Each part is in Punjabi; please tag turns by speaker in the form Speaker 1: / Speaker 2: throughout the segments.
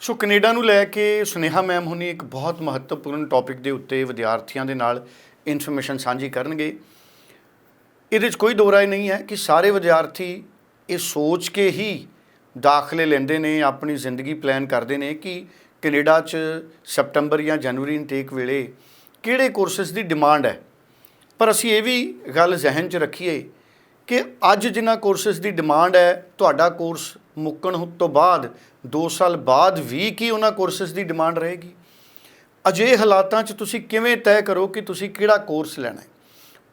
Speaker 1: ਸੋ ਕੈਨੇਡਾ ਨੂੰ ਲੈ ਕੇ ਸੁਨੇਹਾ ਮੈਮ ਹੁਣੀ ਇੱਕ ਬਹੁਤ ਮਹੱਤਵਪੂਰਨ ਟੌਪਿਕ ਦੇ ਉੱਤੇ ਵਿਦਿਆਰਥੀਆਂ ਦੇ ਨਾਲ ਇਨਫੋਰਮੇਸ਼ਨ ਸਾਂਝੀ ਕਰਨਗੇ। ਇਹਦੇ 'ਚ ਕੋਈ ਦੋ ਰਾਏ ਨਹੀਂ ਹੈ ਕਿ ਸਾਰੇ ਵਿਦਿਆਰਥੀ ਇਹ ਸੋਚ ਕੇ ਹੀ ਦਾਖਲੇ ਲੈਂਦੇ ਨੇ, ਆਪਣੀ ਜ਼ਿੰਦਗੀ ਪਲਾਨ ਕਰਦੇ ਨੇ ਕਿ ਕੈਨੇਡਾ 'ਚ ਸਪਟੰਬਰ ਜਾਂ ਜਨਵਰੀ ਇਨਟੇਕ ਵੇਲੇ ਕਿਹੜੇ ਕੋਰਸਸ ਦੀ ਡਿਮਾਂਡ ਹੈ। ਪਰ ਅਸੀਂ ਇਹ ਵੀ ਗੱਲ ਜ਼ਿਹਨ 'ਚ ਰੱਖੀਏ ਕਿ ਅੱਜ ਜਿਨ੍ਹਾਂ ਕੋਰਸਸ ਦੀ ਡਿਮਾਂਡ ਹੈ, ਤੁਹਾਡਾ ਕੋਰਸ ਮੁੱਕਣ ਤੋਂ ਬਾਅਦ 2 ਸਾਲ ਬਾਅਦ ਵੀ ਕੀ ਉਹਨਾਂ ਕੋਰਸਸ ਦੀ ਡਿਮਾਂਡ ਰਹੇਗੀ? ਅਜੇ ਹਾਲਾਤਾਂ 'ਚ ਤੁਸੀਂ ਕਿਵੇਂ ਤੈਅ ਕਰੋ ਕਿ ਤੁਸੀਂ ਕਿਹੜਾ ਕੋਰਸ ਲੈਣਾ ਹੈ?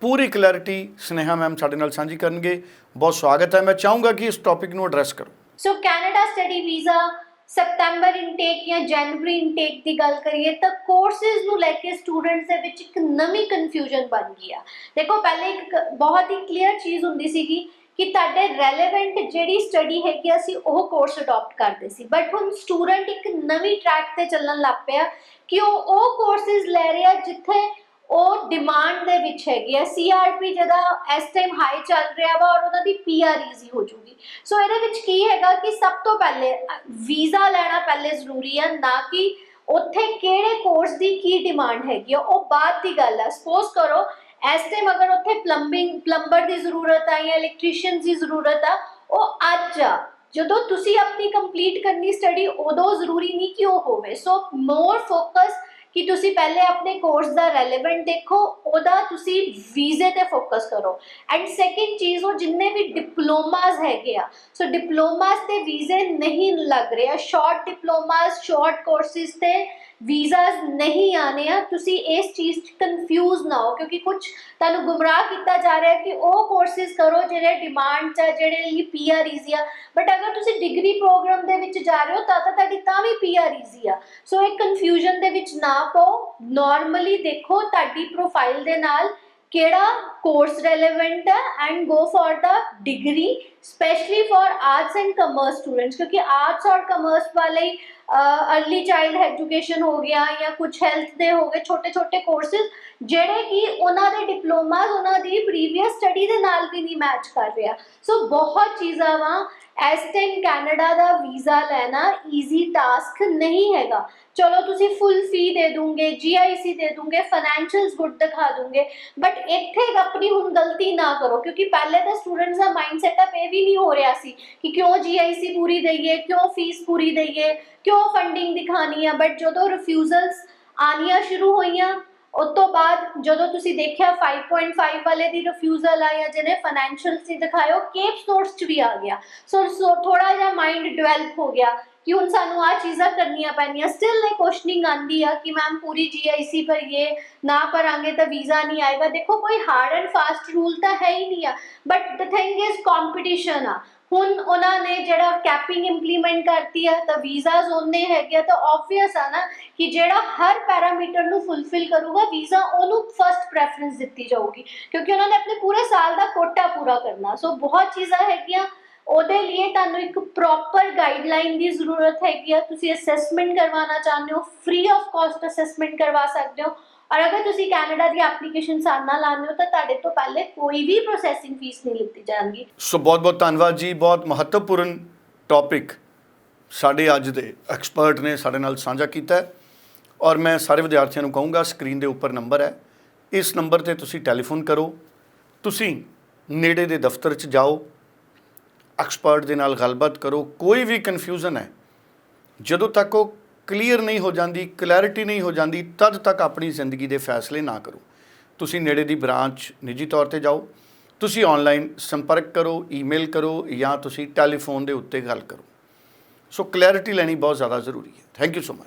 Speaker 1: ਪੂਰੀ ਕਲੈਰਿਟੀ ਸਨੇਹਾ ਮੈਮ ਸਾਡੇ ਨਾਲ ਸਾਂਝੀ ਕਰਨਗੇ। ਬਹੁਤ ਸਵਾਗਤ ਹੈ। ਮੈਂ ਚਾਹੂੰਗਾ ਕਿ ਇਸ ਟੌਪਿਕ ਨੂੰ ਐਡਰੈਸ ਕਰੋ।
Speaker 2: So Canada study visa September intake ਜਾਂ ਜਨਵਰੀ ਇਨਟੇਕ ਦੀ ਗੱਲ ਕਰੀਏ ਤਾਂ ਕੋਰਸਿਸ ਨੂੰ ਲੈ ਕੇ ਸਟੂਡੈਂਟਸ ਦੇ ਵਿੱਚ ਇੱਕ ਨਵੀਂ ਕਨਫਿਊਜ਼ਨ ਬਣ ਗਈ ਆ। ਦੇਖੋ, ਪਹਿਲੇ ਇੱਕ ਬਹੁਤ ਹੀ ਕਲੀਅਰ ਚੀਜ਼ ਹੁੰਦੀ ਸੀਗੀ ਕਿ ਤੁਹਾਡੇ ਰੈਲੇਵੈਂਟ ਜਿਹੜੀ ਸਟੱਡੀ ਹੈਗੀ ਆ, ਅਸੀਂ ਉਹ ਕੋਰਸ ਅਡਾਪਟ ਕਰਦੇ ਸੀ। ਬਟ ਹੁਣ ਸਟੂਡੈਂਟ ਇੱਕ ਨਵੀਂ ਟਰੈਕ ਤੇ ਚੱਲਣ ਲੱਗ ਪਿਆ ਕਿ ਉਹ ਉਹ ਕੋਰਸਿਸ ਲੈ ਰਿਹਾ ਜਿੱਥੇ ਉਹ ਡਿਮਾਂਡ ਦੇ ਵਿੱਚ ਹੈਗੀ ਆ। ਸੀਆਰਪੀ ਜਿਹਦਾ ਇਸ ਟਾਈਮ ਹਾਈ ਚੱਲ ਰਿਹਾ ਵਾ ਔਰ ਉਹਨਾਂ ਦੀ ਪੀਆਰ ਈਜ਼ੀ ਹੋ ਜੂਗੀ। ਸੋ ਇਹਦੇ ਵਿੱਚ ਕੀ ਹੈਗਾ ਕਿ ਸਭ ਤੋਂ ਪਹਿਲੇ ਵੀਜ਼ਾ ਲੈਣਾ ਪਹਿਲੇ ਜ਼ਰੂਰੀ ਹੈ ਨਾ ਕਿ ਉੱਥੇ ਕਿਹੜੇ ਕੋਰਸ ਦੀ ਕੀ ਡਿਮਾਂਡ ਹੈਗੀ ਆ ਉਹ ਬਾਅਦ ਦੀ ਗੱਲ ਹੈ ਸਪੋਜ਼ ਕਰੋ ਇਸ ਟਾਈਮ ਅਗਰ ਉੱਥੇ ਪਲੰਬਿੰਗ ਪਲੰਬਰ ਦੀ ਜ਼ਰੂਰਤ ਆ ਜਾਂ ਇਲੈਕਟ੍ਰੀਸ਼ੀਅਨ ਦੀ ਜ਼ਰੂਰਤ ਆ, ਉਹ ਅੱਜ ਆ। ਜਦੋਂ ਤੁਸੀਂ ਆਪਣੀ ਕੰਪਲੀਟ ਕਰਨੀ ਸਟੱਡੀ ਉਦੋਂ ਜ਼ਰੂਰੀ ਨਹੀਂ ਕਿ ਉਹ ਹੋਵੇ। ਸੋ ਮੋਰ ਫੋਕਸ ਕਿ ਤੁਸੀਂ ਪਹਿਲੇ ਆਪਣੇ ਕੋਰਸ ਦਾ ਰੈਲੇਵੈਂਟ ਦੇਖੋ, ਉਹਦਾ ਤੁਸੀਂ ਵੀਜ਼ੇ ਤੇ ਫੋਕਸ ਕਰੋ। ਐਂਡ ਸੈਕਿੰਡ ਚੀਜ਼, ਉਹ ਜਿੰਨੇ ਵੀ ਡਿਪਲੋਮਾਸ ਹੈਗੇ ਆ ਸੋ ਡਿਪਲੋਮਾਸ ਤੇ ਵੀਜ਼ੇ ਨਹੀਂ ਲੱਗ ਰਹੇ ਆ। ਸ਼ਾਰਟ ਡਿਪਲੋਮਾਸ ਸ਼ਾਰਟ ਕੋਰਸਿਸ ਤੇ ਵੀਜ਼ਾਸ ਨਹੀਂ ਆਨੇ ਆ। ਤੁਸੀਂ ਇਸ ਚੀਜ਼ 'ਚ ਕਨਫਿਊਜ਼ ਨਾ ਹੋ, ਕਿਉਂਕਿ ਕੁਝ ਤੁਹਾਨੂੰ ਗੁੰਮਰਾਹ ਕੀਤਾ ਜਾ ਰਿਹਾ ਕਿ ਉਹ ਕੋਰਸਿਸ ਕਰੋ ਜਿਹੜੇ ਡਿਮਾਂਡ 'ਚ ਆ, ਜਿਹੜੇ ਲਈ ਪੀਆਰ ਈਜ਼ੀ ਆ। ਬਟ ਅਗਰ ਤੁਸੀਂ ਡਿਗਰੀ ਪ੍ਰੋਗਰਾਮ ਦੇ ਵਿੱਚ ਜਾ ਰਹੇ ਹੋ, ਤਾਂ ਤਾਂ ਤੁਹਾਡੀ ਤਾਂ ਵੀ ਪੀਆਰ ਈਜ਼ੀ ਆ ਸੋ ਇਹ ਕਨਫਿਊਜ਼ਨ ਦੇ ਵਿੱਚ ਨਾ ਪਾਓ। ਨਾਰਮਲੀ ਦੇਖੋ ਤੁਹਾਡੀ ਪ੍ਰੋਫਾਈਲ ਦੇ ਨਾਲ ਕਿਹੜਾ ਕੋਰਸ ਰੈਲੇਵੈਂਟ ਹੈ and go for the degree specially for arts and commerce students ਕਿਉਂਕਿ ਆਰਟਸ ਔਰ ਕਮਰਸ ਵਾਲੇ अर्ਲੀ ਚਾਈਲਡ ਐਜੂਕੇਸ਼ਨ ਹੋ ਗਿਆ ਜਾਂ ਕੁਝ ਹੈਲਥ ਦੇ ਹੋ ਗਏ, ਛੋਟੇ-ਛੋਟੇ ਕੋਰਸਸ ਜਿਹੜੇ ਕਿ ਉਹਨਾਂ ਦੇ ਡਿਪਲੋਮਾਸ ਉਹਨਾਂ ਦੀ ਪ੍ਰੀਵੀਅਸ ਸਟੱਡੀ ਦੇ ਨਾਲ ਵੀ ਨਹੀਂ ਮੈਚ ਕਰ ਰਿਹਾ। ਸੋ ਬਹੁਤ ਚੀਜ਼ਾਂ ਵਾ ਇਸ ਟਾਈਮ ਕੈਨੇਡਾ ਦਾ ਵੀਜ਼ਾ ਲੈਣਾ ਈਜ਼ੀ ਟਾਸਕ ਨਹੀਂ ਹੈਗਾ। ਚਲੋ ਤੁਸੀਂ ਫੁੱਲ ਫੀ ਦੇ ਦੋਗੇ ਜੀਆਈਸੀ ਦੇ ਦੂੰਗੇ ਫਾਈਨੈਂਸ਼ੀਅਲਸ ਗੁੱਡ ਦਿਖਾ ਦੂੰਗੇ ਬਟ ਇੱਥੇ ਆਪਣੀ ਹੁਣ ਗਲਤੀ ਨਾ ਕਰੋ, ਕਿਉਂਕਿ ਪਹਿਲੇ ਤਾਂ ਸਟੂਡੈਂਟਸ ਦਾ ਮਾਈਂਡ ਸੈਟਅਪ ਇਹ ਵੀ ਨਹੀਂ ਹੋ ਰਿਹਾ ਸੀ ਕਿ ਕਿਉਂ ਜੀਆਈਸੀ ਪੂਰੀ ਦਈਏ, ਕਿਉਂ ਫੀਸ ਪੂਰੀ ਦਈਏ, ਕਿਉਂ ਫੰਡਿੰਗ ਦਿਖਾਣੀ ਆ ਬਟ ਜਦੋਂ ਰਿਫਿਊਜ਼ਲਸ ਆਨੀਆਂ ਸ਼ੁਰੂ ਹੋਈਆਂ ਉਸ ਤੋਂ ਬਾਅਦ ਜਦੋਂ ਤੁਸੀਂ ਦੇਖਿਆ 5.5 ਵਾਲੇ ਦੀ ਰਿਫਿਊਜ਼ਲ ਆ ਜਾਂ ਜਿਹਨੇ ਫਾਈਨੈਂਸ਼ੀਅਲ ਸੀ ਦਿਖਾਇਓ ਕੇਪਸ ਨੋਟਸ ਚ ਵੀ ਆ ਗਿਆ। ਸੋ ਥੋੜਾ ਜਿਹਾ ਮਾਈਂਡ ਡਿਵੈਲਪ ਹੋ ਗਿਆ। ਕਿ ਹੁਣ ਸਾਨੂੰ ਆ ਚੀਜ਼ਾਂ ਕਰਨੀਆਂ ਪੈਣੀਆਂ। ਸਟਿਲ ਨੇ ਕੁਐਸਚਨਿੰਗ ਆਂਦੀ ਆ ਕਿ ਮੈਮ ਪੂਰੀ ਜੀਆਈਸੀ ਭਰੀਏ, ਨਾ ਭਰਾਂਗੇ ਤਾਂ ਵੀਜ਼ਾ ਨਹੀਂ ਆਏਗਾ। ਦੇਖੋ, ਕੋਈ ਹਾਰਡ ਐਂਡ ਫਾਸਟ ਰੂਲ ਤਾਂ ਹੈ ਹੀ ਨਹੀਂ ਆ। But the thing is competition ਆ। ਹੁਣ ਉਹਨਾਂ ਨੇ ਜਿਹੜਾ ਕੈਪਿੰਗ ਇੰਪਲੀਮੈਂਟ ਕਰਤੀ ਆ, ਤਾਂ ਵੀਜ਼ਾਸ ਉਹਨੇ ਹੈਗੇ ਤਾਂ ਆਬਵੀਅਸ ਆ ਨਾ ਕਿ ਜਿਹੜਾ ਹਰ ਪੈਰਾਮੀਟਰ ਨੂੰ ਫੁੱਲਫਿਲ ਕਰੂਗਾ, ਵੀਜ਼ਾ ਉਹਨੂੰ ਫਰਸਟ ਪ੍ਰੈਫਰੈਂਸ ਦਿੱਤੀ ਜਾਊਗੀ। ਕਿਉਂਕਿ ਉਹਨਾਂ ਨੇ ਆਪਣੇ ਪੂਰੇ ਸਾਲ ਦਾ ਕੋਟਾ ਪੂਰਾ ਕਰਨਾ। ਸੋ ਬਹੁਤ ਚੀਜ਼ਾਂ ਹੈਗੀਆਂ। ਉਹਦੇ ਲਈ ਤੁਹਾਨੂੰ ਇੱਕ ਪ੍ਰੋਪਰ ਗਾਈਡਲਾਈਨ ਦੀ ਜ਼ਰੂਰਤ ਹੈਗੀ ਆ। ਤੁਸੀਂ ਅਸੈਸਮੈਂਟ ਕਰਵਾਉਣਾ ਚਾਹੁੰਦੇ ਹੋ ਫ੍ਰੀ ਆਫ ਕਾਸਟ ਅਸੈਸਮੈਂਟ ਕਰਵਾ ਸਕਦੇ ਹੋ। ਔਰ ਅਗਰ ਤੁਸੀਂ ਕੈਨੇਡਾ ਦੀ ਐਪਲੀਕੇਸ਼ਨ ਸਾਨਾ ਲਾਉਂਦੇ ਹੋ, ਤਾਂ ਤੁਹਾਡੇ ਤੋਂ ਪਹਿਲੇ ਕੋਈ ਵੀ ਪ੍ਰੋਸੈਸਿੰਗ ਫੀਸ ਨਹੀਂ ਲਿੱਤੀ ਜਾਣਗੀ।
Speaker 1: ਸੋ ਬਹੁਤ ਬਹੁਤ ਧੰਨਵਾਦ ਜੀ। ਬਹੁਤ ਮਹੱਤਵਪੂਰਨ ਟੌਪਿਕ ਸਾਡੇ ਅੱਜ ਦੇ ਐਕਸਪਰਟ ਨੇ ਸਾਡੇ ਨਾਲ ਸਾਂਝਾ ਕੀਤਾ ਔਰ ਮੈਂ ਸਾਰੇ ਵਿਦਿਆਰਥੀਆਂ ਨੂੰ ਕਹੂੰਗਾ ਸਕਰੀਨ ਦੇ ਉੱਪਰ ਨੰਬਰ ਹੈ। ਇਸ ਨੰਬਰ ਤੇ ਤੁਸੀਂ ਟੈਲੀਫੋਨ ਕਰੋ। ਤੁਸੀਂ ਨੇੜੇ ਦੇ ਦਫ਼ਤਰ 'ਚ ਜਾਓ। ਐਕਸਪਰਟ ਦੇ ਨਾਲ ਗੱਲਬਾਤ ਕਰੋ, ਕੋਈ ਵੀ ਕਨਫਿਊਜ਼ਨ ਹੈ, ਜਦੋਂ ਤੱਕ ਉਹ ਕਲੀਅਰ ਨਹੀਂ ਹੋ ਜਾਂਦੀ ਕਲੈਰਿਟੀ ਨਹੀਂ ਹੋ ਜਾਂਦੀ, ਤਦ ਤੱਕ ਆਪਣੀ ਜ਼ਿੰਦਗੀ ਦੇ ਫੈਸਲੇ ਨਾ ਕਰੋ। ਤੁਸੀਂ ਨੇੜੇ ਦੀ ਬ੍ਰਾਂਚ ਨਿੱਜੀ ਤੌਰ ਤੇ ਜਾਓ, ਤੁਸੀਂ ਆਨਲਾਈਨ ਸੰਪਰਕ ਕਰੋ ਈਮੇਲ ਕਰੋ, ਜਾਂ ਤੁਸੀਂ ਟੈਲੀਫੋਨ ਦੇ ਉੱਤੇ ਗੱਲ ਕਰੋ। ਸੋ ਕਲੈਰਿਟੀ ਲੈਣੀ ਬਹੁਤ ਜ਼ਿਆਦਾ ਜ਼ਰੂਰੀ ਹੈ। Thank you so much